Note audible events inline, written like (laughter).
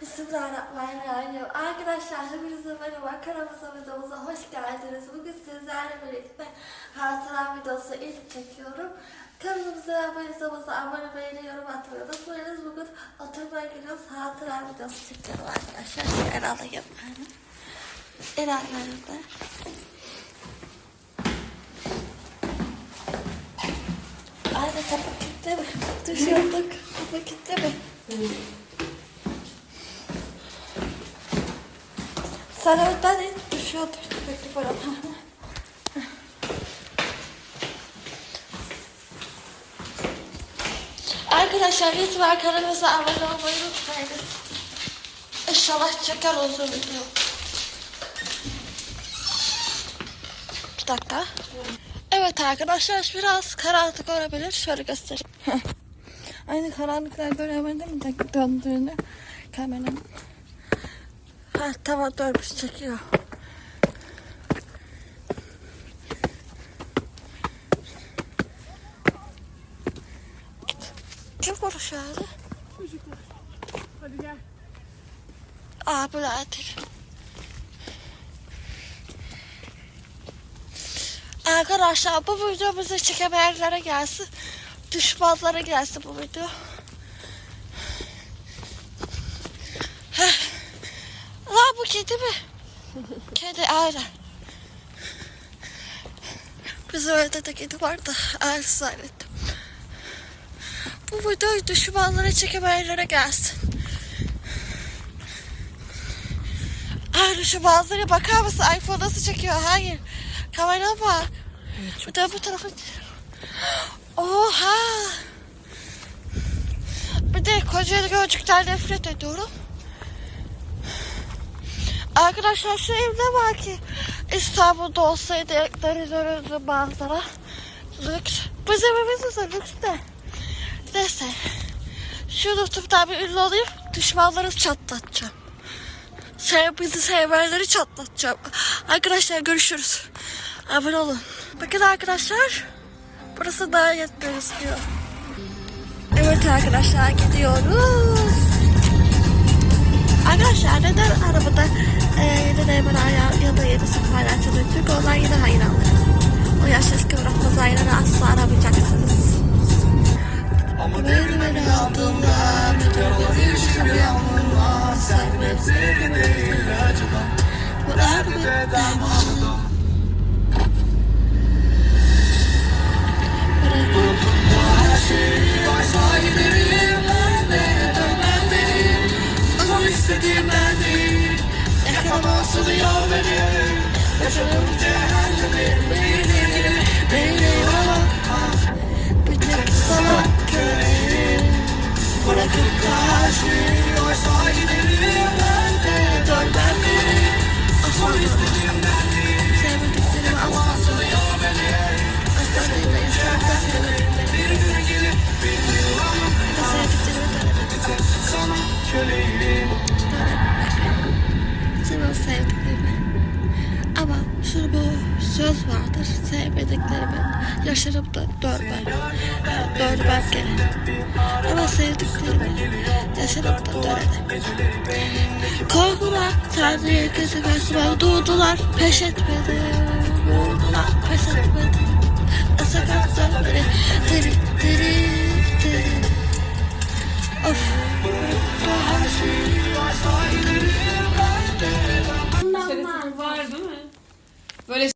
Bismillahirrahmanirrahim. Arkadaşlar hepinize merhaba. Kanalımıza videomuza hoş geldiniz. Bugün sizlerle birlikte hatıra videosu ilk çekiyorum. Kanalımıza ve videomuza abone beğeni yorum atmayı unutmayınız. Bugün oturmaya gidiyoruz. Hatıra videosu çekiyorum arkadaşlar. Şöyle alayım. El nerede? Aynen kapı kilitli mi? Düşüyorduk. Kapı kilitli mi? Sen in. Düşüyorduk. Bekle böyle. Arkadaşlar lütfen kanalımıza abone olmayı unutmayınız. İnşallah çeker uzun video. Bir dakika. Evet arkadaşlar biraz karanlık olabilir. Şöyle göstereyim. (laughs) Aynı karanlıklar göremedim mi de döndüğünü kameranın. Ha tamam dönmüş çekiyor. Konuşuyor öyle? Çocuklar. Hadi gel. Abilerdir. Arkadaşlar bu video bize çekemeyenlere gelsin. Düşmanlara gelsin bu video. Heh. Kedi mi? kedi aynen. Bizim evde de kedi vardı. Aynı zannettim. Bu videoyu düşmanlara çekemeyenlere gelsin. Hayır şu manzaraya bakar mısın? iPhone nasıl çekiyor? Hayır. Kameraya bak. bir de bu tarafa... Oha! Bir de Kocaeli Gölcük'ten nefret ediyorum. Arkadaşlar şu evde var ki İstanbul'da olsaydı deniz önünde manzara. Lüks. Bizim evimiz de lüks de. Neyse. Şu YouTube'dan bir ünlü olayım. Düşmanları çatlatacağım. Sev, bizi sevmeyenleri çatlatacağım. Arkadaşlar görüşürüz. Abone olun. Bakın arkadaşlar. Burası daha yetmiyor. Evet arkadaşlar gidiyoruz. Arkadaşlar neden arabada e, yeni ayağı ya da yeni sefer açılıyor? Çünkü onlar yine hayranlar. O yaşlı kıvrakmaz hayranı asla aramayacaksınız. Beni beni aldığında bir düştüm yağmurla Sen hep sevdiğin acıdan Bu elbette dermanım Yaşadığım cehennemi Beni, beni bana tek sana köleyim Bırakıp karşıyı Oysa giderim. ben Şunu bu söz vardır Sevmediklerimi Yaşarım da dönmem Dönmem geri Ama sevdiklerimi Yaşarım da dönerim Korkular Tanrı'ya gözü gözüme Doğdular peş etmedi. Vurdular peş etmedi. Sokakta beni Diri diri diri. Of Var değil mi? Böyle